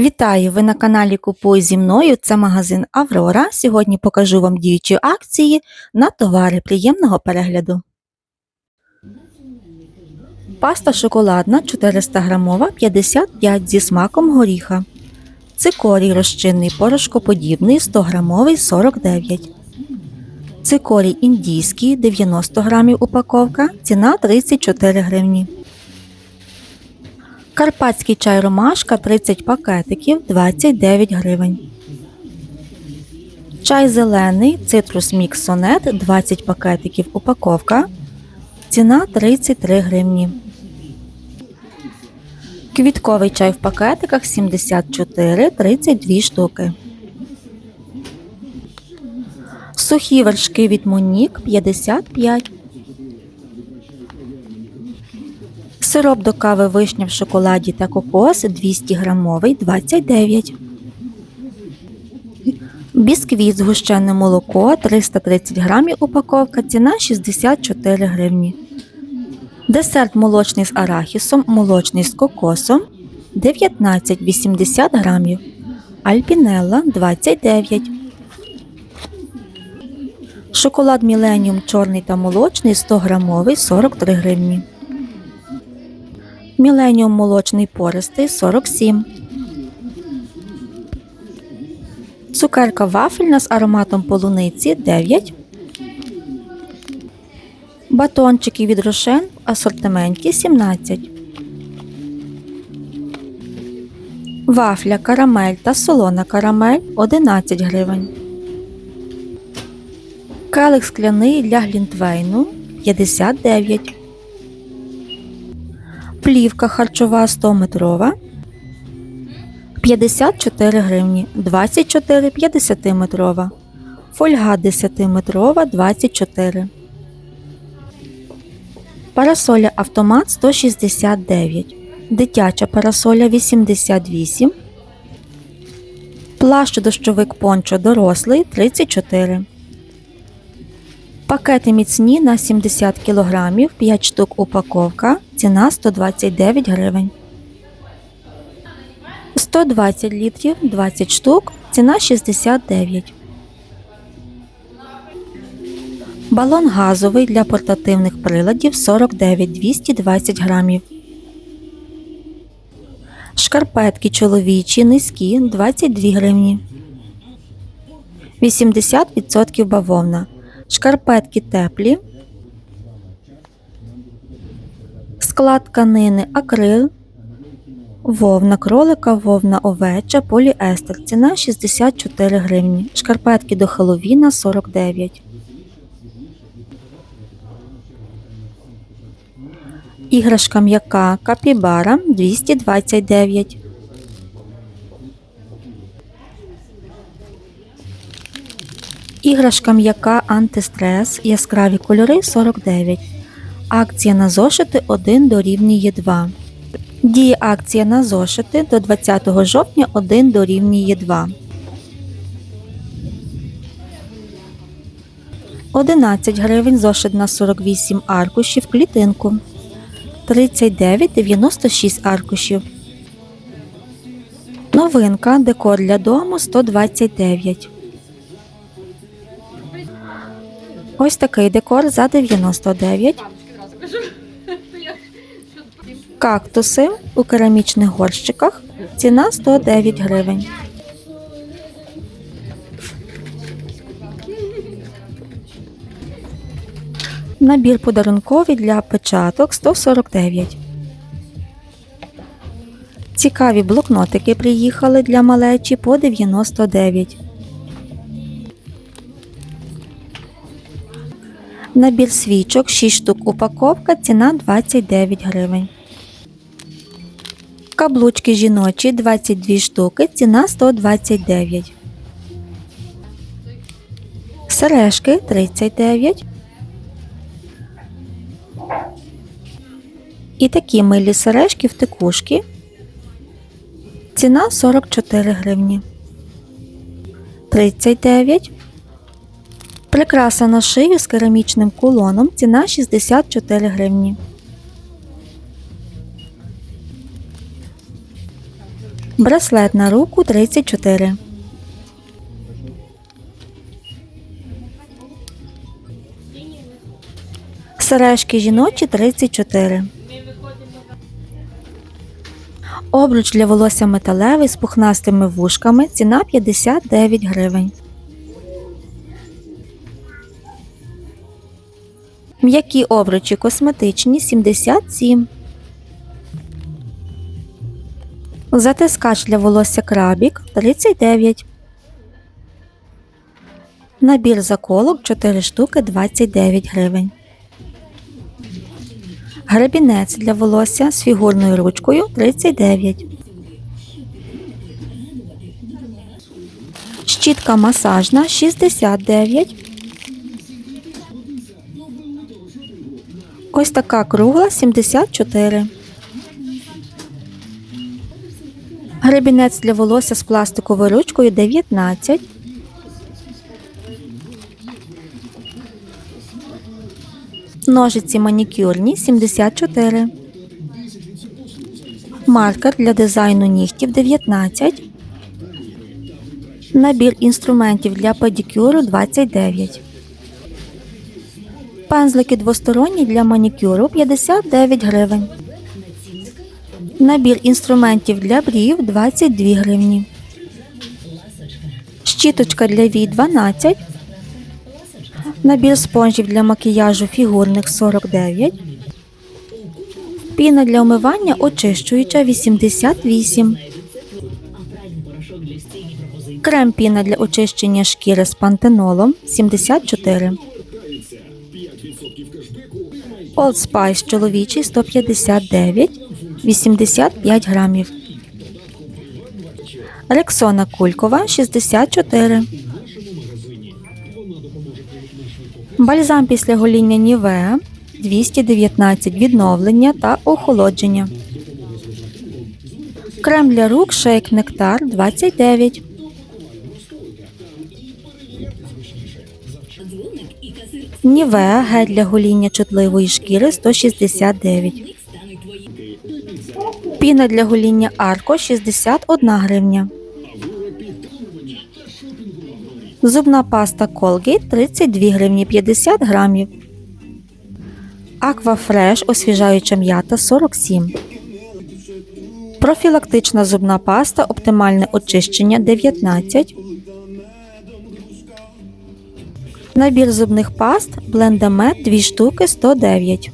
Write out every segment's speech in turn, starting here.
Вітаю! Ви на каналі Купуй зі мною. Це магазин Аврора. Сьогодні покажу вам діючі акції на товари приємного перегляду. Паста шоколадна 400 грамова 55 зі смаком горіха. Цикорій розчинний порошкоподібний 100 грамовий 49. Цикорій індійський 90 грамів упаковка. Ціна 34 гривні. Карпатський чай ромашка 30 пакетиків 29 гривень. Чай зелений цитрус мікс сонет 20 пакетиків упаковка. Ціна 33 гривні. Квітковий чай в пакетиках 74 32 штуки. Сухі вершки від Монік 55 Сироп до кави вишня в шоколаді та кокос 200 грамовий 29. Бісквіт згущене молоко 330 грамів упаковка. Ціна 64 гривні. Десерт молочний з арахісом, молочний з кокосом 19,80 грамів. Альпінелла 29. Шоколад Міленіум чорний та молочний 100 грамовий 43 гривні. Міленіум молочний пористий 47. Цукерка вафельна з ароматом полуниці 9. Батончики від рошен в асортименті 17. Вафля карамель та солона карамель 11 гривень. Келих скляний для глінтвейну 59. Плівка харчова 100 метрова 54 гривні, 24 50 метрова. Фольга 10 метрова 24. Парасоля автомат 169. Дитяча парасоля 88. Плащ дощовик пончо дорослий 34. Пакети міцні на 70 кг, 5 штук упаковка, ціна 129 гривень. 120 літрів, 20 штук, ціна 69. Балон газовий для портативних приладів 49 220 грамів. Шкарпетки чоловічі низькі 22 гривні. 80% бавовна. Шкарпетки теплі. Склад тканини акрил. Вовна кролика, вовна овеча, поліестер. Ціна 64 гривні. Шкарпетки до Хеллоуіна 49. Іграшка м'яка капібара 229. Іграшка м'яка антистрес, яскраві кольори 49. Акція на зошити 1 дорівнює 2. Діє акція на зошити до 20 жовтня 1 дорівнює 2. 11 гривень зошит на 48 аркушів клітинку. 39,96 аркушів. Новинка декор для дому 129. Ось такий декор за 99. Кактуси у керамічних горщиках. Ціна 109 гривень. Набір подарунковий для печаток 149. Цікаві блокнотики приїхали для малечі по 99. Набір свічок 6 штук упаковка, ціна 29 гривень. Каблучки жіночі 22 штуки, ціна 129. Сережки 39. І такі милі сережки в текушки. Ціна 44 гривні. 39. Прикраса на шию з керамічним кулоном. Ціна 64 гривні. Браслет на руку 34. Сережки жіночі 34. Обруч для волосся металевий з пухнастими вушками. Ціна 59 гривень. М'які обручі косметичні 77. Затискач для волосся крабік 39. Набір заколок 4 штуки 29 гривень. Гребінець для волосся з фігурною ручкою 39. Щітка масажна 69. Ось така кругла 74. Гребінець для волосся з пластиковою ручкою 19. Ножиці манікюрні 74. Маркер для дизайну нігтів 19. Набір інструментів для педикюру 29. Пензлики двосторонні для манікюру 59 гривень. Набір інструментів для брів 22 гривні. Щіточка для вій 12. Набір спонжів для макіяжу фігурних 49. Піна для омивання очищуюча 88. Крем піна для очищення шкіри з пантенолом 74. Old Spice чоловічий 159 85 грамів. Рексона кулькова 64. Бальзам після гоління Нівеа 219 відновлення та охолодження. Крем для рук Шейк Нектар 29. Нівеа гель для гоління чутливої шкіри 169. Піна для гоління Арко 61 гривня. Зубна паста Colgate 32 гривні 50 грамів. Аквафреш освіжаюча м'ята 47. Профілактична зубна паста оптимальне очищення 19. Набір зубних паст Блендамет 2 штуки 109.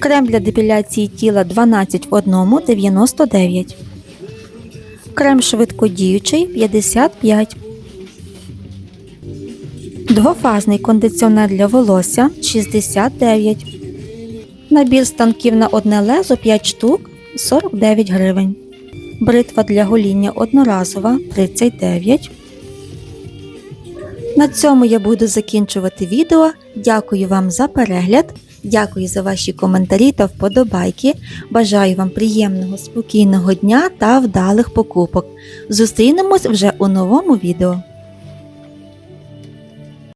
Крем для депіляції тіла 12 в 1 99. Крем швидкодіючий 55. Двофазний кондиціонер для волосся 69. Набір станків на одне лезо 5 штук 49 гривень. Бритва для гоління одноразова 39. На цьому я буду закінчувати відео. Дякую вам за перегляд. Дякую за ваші коментарі та вподобайки. Бажаю вам приємного, спокійного дня та вдалих покупок. Зустрінемось вже у новому відео.